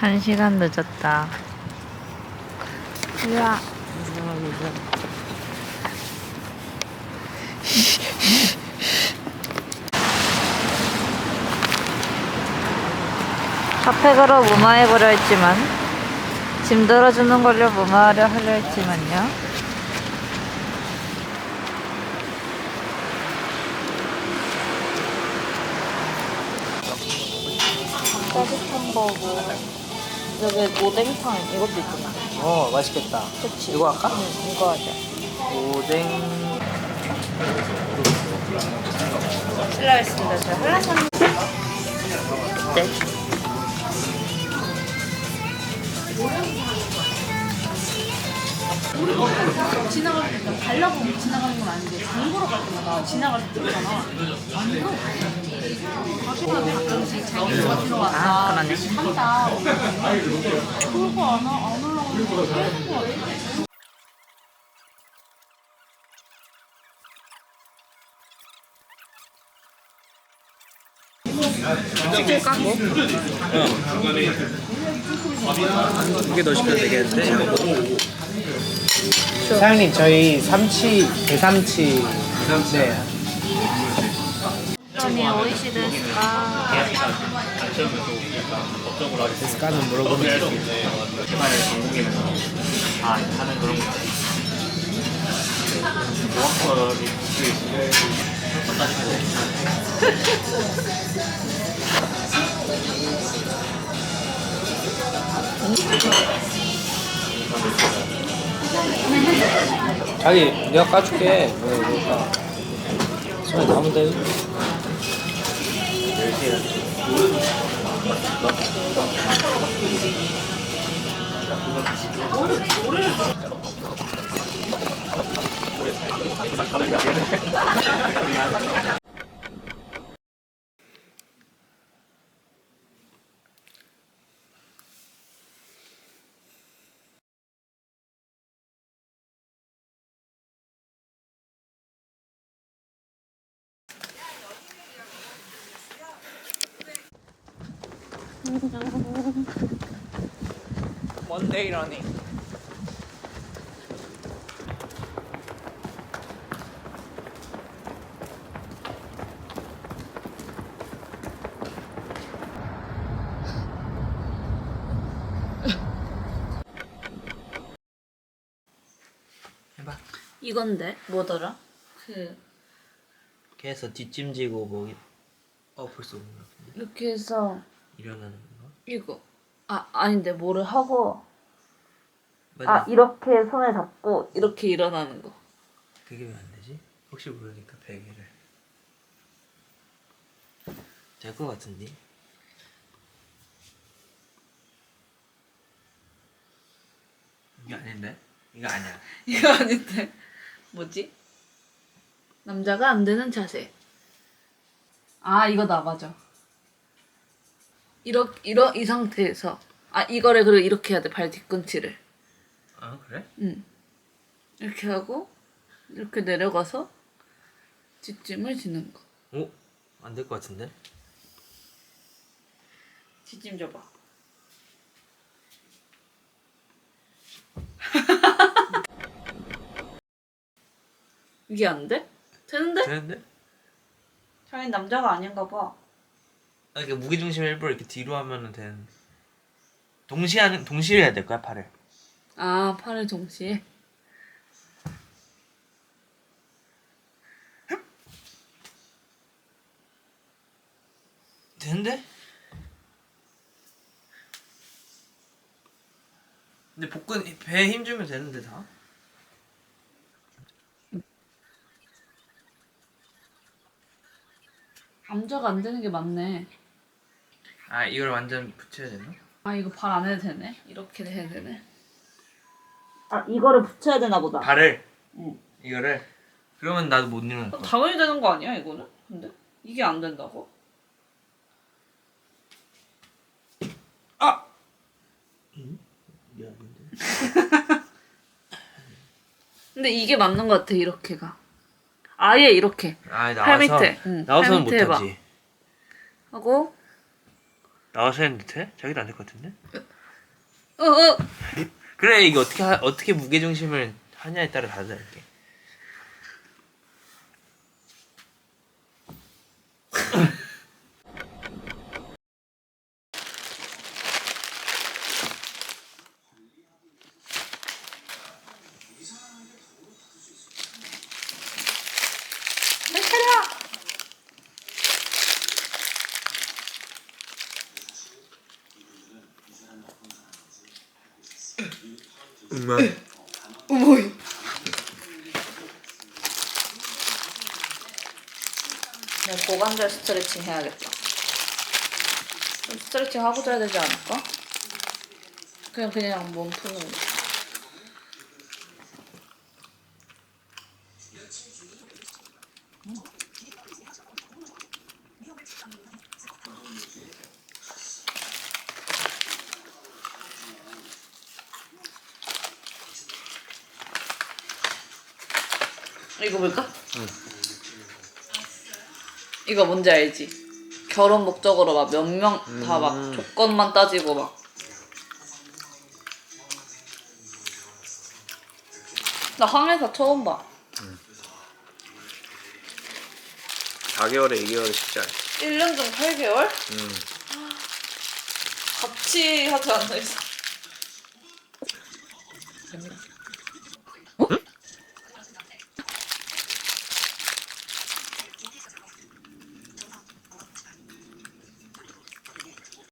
한 시간 늦었다. 우와. 카페 가러 무마해보려 했지만 짐 들어주는 걸로 무마하려 하려 했지만요. 따뜻한 거고 여기 오뎅탕 이것도 있구나. 어 맛있겠다. 그치? 이거 할까? 응, 이거 하자. 오뎅 실례했습니다. 저 한라산. 네. 지나갈 때 가려고 지나가는 건 아닌데 장 보러 갈 때마다 지나갈 때 있잖아 안 들어 가끔씩 자기가 들어왔다 아. 산다 그거 안, 하- 안 올라가는 거 빼는 거 같아 찍을까? 뭐? 두개 더 시켜도 되겠는데? 사장님 저희 삼치 대삼치 네. 아니, 오이시 데스까? 물어보는 게 아, 하는 그런 거. 모아커리 자기 내가 까줄게. 왜 그럴까. 손에 담으면 돼 해봐 이건데? 뭐더라? 그, 걔에서 뒷짐지고 뭐 엎을 수 없는 거 이렇게 해서, 일어나는 거 이거. 아, 아닌데, 뭐를 하고, 맞아 아, 이렇게 손에 잡고, 이렇게 일어나는 거. 그게 왜 안 되지? 혹시 모르니까 베개를 될 것 같은데 이게 아닌데? 이거 아니야 이거 아닌데. 뭐지? 남자가 안 되는 자세. 아, 이거다, 맞아. 이러, 이러, 이 상태에서. 아, 이거를 그리고 이렇게 해야 돼, 발 뒤꿈치를. 아 그래? 응. 이렇게 하고, 이렇게 내려가서, 뒷짐을 지는 거. 오? 안될 것 같은데? 뒷짐 줘봐. 이게 안 돼? 되는데? 되는데? 자기 남자가 아닌가 봐. 아, 이렇게 무게 중심 일부러 이렇게 뒤로 하면은 되는 동시에 하는 동시에 해야 될 거야 팔을 아, 팔을 동시에. 되는데? 근데 복근 배에 힘 주면 되는데 다? 남자가 안 되는 게 맞네. 아 이걸 완전 붙여야 되나? 아, 이거 발 안 해도 되네. 이렇게 해야 되네. 아, 이거를 붙여야 되나 보다. 발을 응. 이거를 그러면 나도 못 일어날 거야 당연히 되는 거 아니야, 이거는? 근데? 이게 안 된다고? 아! 미안한데 근데 이게 맞는 것 같아, 이렇게가. 아예 이렇게. 아 팔 나와서 밑에. 응, 나와서는 팔 밑에 해봐. 못하지 하고, 나와서 했는데 돼? 자기도 안 될 것 같은데? 어, 어. 그래 이게 어떻게 하- 어떻게 무게 중심을 하냐에 따라 다르다 이렇게. 내 차례야. 어머이. 그냥 고관절 스트레칭 해야겠다. 좀 스트레칭 하고 자야 되지 않을까? 그냥 그냥 몸 푸는 거. 이거 볼까? 이거 뭔지 알지? 결혼 목적으로 막 몇 명 다막 조건만 따지고 막. 나 항해사 처음 봐. 4개월에 2개월 쉽지 않아. 1년 중 8개월? 음. 같이 하지 않나 있어.